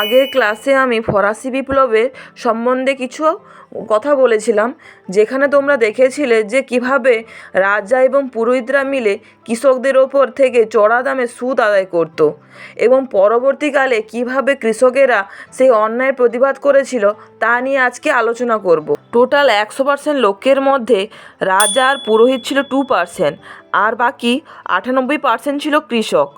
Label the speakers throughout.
Speaker 1: আগের ক্লাসে আমি ফরাসি বিপ্লবের সম্বন্ধে কিছু কথা বলেছিলাম, যেখানে তোমরা দেখেছিলে যে কীভাবে রাজা এবং পুরোহিতরা মিলে কৃষকদের ওপর থেকে চড়া দামে সুদ আদায় করতো এবং পরবর্তীকালে কীভাবে কৃষকেরা সেই অন্যায়ের প্রতিবাদ করেছিল তা নিয়ে আজকে আলোচনা করব। টোটাল একশো পার্সেন্ট লোকের মধ্যে রাজা আর পুরোহিত ছিল টু পার্সেন্ট আর বাকি আটানব্বই পার্সেন্ট ছিল কৃষক।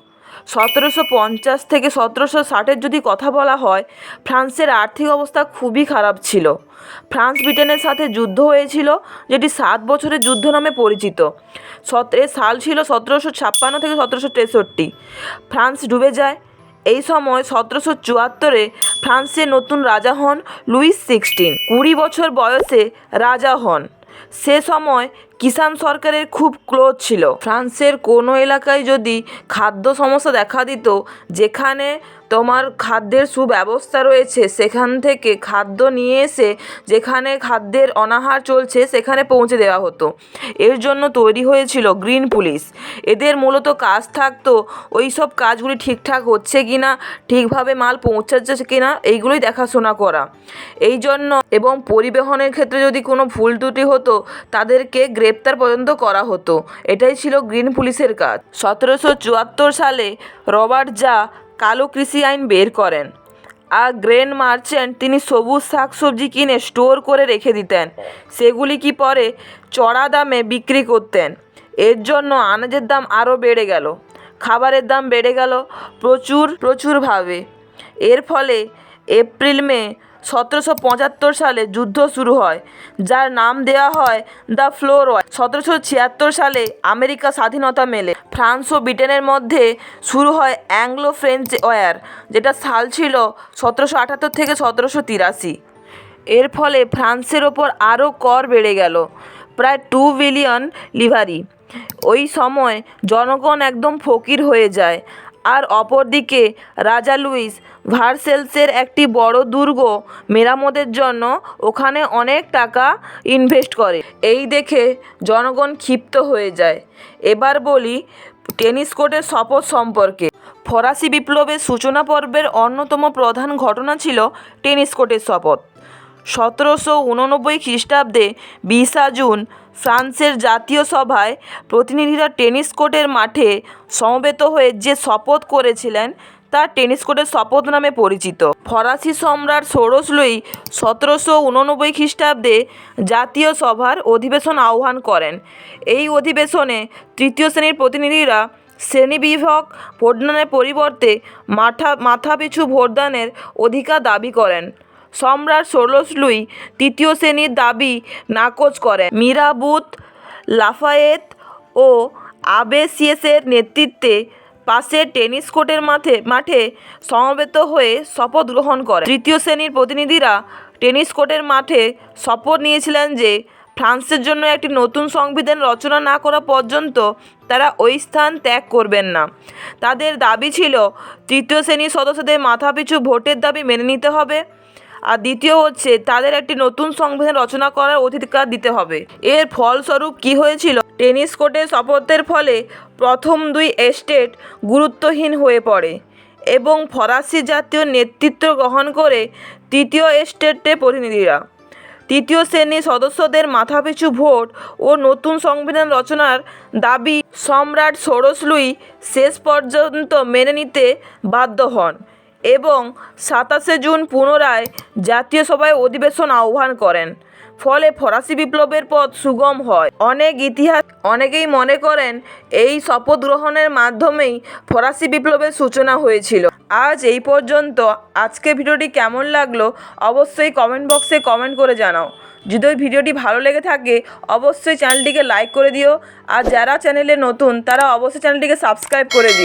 Speaker 1: সতেরোশো পঞ্চাশ থেকে সতেরোশো ষাটের যদি কথা বলা হয়, ফ্রান্সের আর্থিক অবস্থা খুবই খারাপ ছিল। ফ্রান্স ব্রিটেনের সাথে যুদ্ধ হয়েছিল, যেটি সাত বছরের যুদ্ধ নামে পরিচিত। সত সাল ছিল সতেরোশো ছাপ্পান্ন থেকে সতেরোশো তেষট্টি। ফ্রান্স ডুবে যায়। এই সময় সতেরোশো চুয়াত্তরে ফ্রান্সের নতুন রাজা হন লুইস সিক্সটিন। কুড়ি বছর বয়সে রাজা হন। সে সময় কিষাণ সরকারের খুব ক্লোজ ছিল। ফ্রান্সের কোনো এলাকায় যদি খাদ্য সমস্যা দেখা দিত, যেখানে তোমার খাদ্যের সুব্যবস্থা রয়েছে, সেখান থেকে খাদ্য নিয়ে এসে যেখানে খাদ্যের অনাহার চলছে, সেখানে পৌঁছে দেওয়া হতো। এর জন্য তৈরি হয়েছিল গ্রিন পুলিশ। এদের মূলত কাজ থাকতো ওই সব কাজগুলি ঠিকঠাক হচ্ছে কি না ঠিকভাবে মাল পৌঁছাচ্ছে কি না এইগুলোই দেখাশোনা করা। এই জন্য এবং পরিবহনের ক্ষেত্রে যদি কোনো ভুল ত্রুটি হতো, তাদেরকে গ্রেপ্তার পর্যন্ত করা হতো। এটাই ছিল গ্রিন পুলিশের কাজ। সতেরোশো চুয়াত্তর সালে রবার্ট জা কালো কৃষি আইন বের করেন। আর গ্রেন মার্চেন্ট তিনি সবুজ শাকসবজি কিনে স্টোর করে রেখে দিতেন। সেগুলি কি পরে চড়া দামে বিক্রি করতেন। এর জন্য আনাজের দাম আরও বেড়ে গেল। খাবারের দাম বেড়ে গেল প্রচুর প্রচুরভাবে। এর ফলে এপ্রিল মে সতেরোশো পঁচাত্তর সালে যুদ্ধ শুরু হয়, যার নাম দেওয়া হয় দ্য ফ্লোর ওয়ার সতেরোশো ছিয়াত্তর সালে আমেরিকা স্বাধীনতা মেলে। ফ্রান্স ও ব্রিটেনের মধ্যে শুরু হয় অ্যাংলো ফ্রেঞ্চ ওয়ার, যেটা সাল ছিল সতেরোশো আটাত্তর থেকে সতেরোশো তিরাশি। এর ফলে ফ্রান্সের ওপর আরও কর বেড়ে গেল, প্রায় টু বিলিয়ন লিভারি। ওই সময় জনগণ একদম ফকির হয়ে যায় আর অপরদিকে রাজা লুইস ভার্সেলসের একটি বড় দুর্গ মেরামতের জন্য ওখানে অনেক টাকা ইনভেস্ট করে। এই দেখে জনগণ ক্ষিপ্ত হয়ে যায়। এবার বলি টেনিস কোর্টের শপথ সম্পর্কে। ফরাসি বিপ্লবের সূচনা পর্বের অন্যতম প্রধান ঘটনা ছিল টেনিস কোর্টের শপথ। সতেরোশো উননব্বই খ্রিস্টাব্দে বিশা জুন ফ্রান্সের জাতীয় সভায় প্রতিনিধিরা টেনিস কোর্টের মাঠে সমবেত হয়ে যে শপথ করেছিলেন, তা টেনিস কোর্টের শপথ নামে পরিচিত। ফরাসি সম্রাট ষোড়শ লুই সতেরোশো উননব্বই খ্রিস্টাব্দে জাতীয় সভার অধিবেশন আহ্বান করেন। এই অধিবেশনে তৃতীয় শ্রেণির প্রতিনিধিরা শ্রেণীবিভাগ ভোটদানের পরিবর্তে মাথা মাথাপিছু ভোটদানের অধিকার দাবি করেন। সম্রাট ষোড়শ তৃতীয় শ্রেণির দাবি নাকচ করেন মিরাবুত, লাফায়েত ও আবেসিয়েসের নেতৃত্বে পাশের টেনিস কোর্টের মাঠে মাঠে সমবেত হয়ে শপথ গ্রহণ করে। তৃতীয় শ্রেণির প্রতিনিধিরা টেনিস কোর্টের মাঠে শপথ নিয়েছিলেন যে, ফ্রান্সের জন্য একটি নতুন সংবিধান রচনা না করা পর্যন্ত তারা ওই স্থান ত্যাগ করবেন না। তাদের দাবি ছিল, তৃতীয় শ্রেণির সদস্যদের মাথাপিছু ভোটের দাবি মেনে নিতে হবে। আর দ্বিতীয় হচ্ছে, তাদের একটি নতুন সংবিধান রচনা করার অধিকার দিতে হবে। এর ফলস্বরূপ কি হয়েছিল? টেনিস কোর্টের শপথের ফলে প্রথম দুই এস্টেট গুরুত্বহীন হয়ে পড়ে এবং ফরাসি জাতীয় নেতৃত্ব গ্রহণ করে তৃতীয় এস্টেটের প্রতিনিধিরা। তৃতীয় শ্রেণির সদস্যদের মাথাপিছু ভোট ও নতুন সংবিধান রচনার দাবি সম্রাট ষোড়শ লুই শেষ পর্যন্ত মেনে নিতে বাধ্য হন। এবং সাতাশে জুন পুনরায় জাতীয় সভায় অধিবেশন আহ্বান করেন। ফলে ফরাসি বিপ্লবের পথ সুগম হয়। অনেক ইতিহাস অনেকেই মনে করেন এই শপথ গ্রহণের মাধ্যমেই ফরাসি বিপ্লবের সূচনা হয়েছিল। আজ এই পর্যন্ত আজকে ভিডিওটি কেমন লাগল অবশ্যই কমেন্ট বক্সে কমেন্ট করে জানাও। যদি ওই ভিডিওটি ভালো লেগে থাকে, অবশ্যই চ্যানেলটিকে লাইক করে দিও। আর যারা চ্যানেলে নতুন, তারা অবশ্যই চ্যানেলটিকে সাবস্ক্রাইব করে দিও।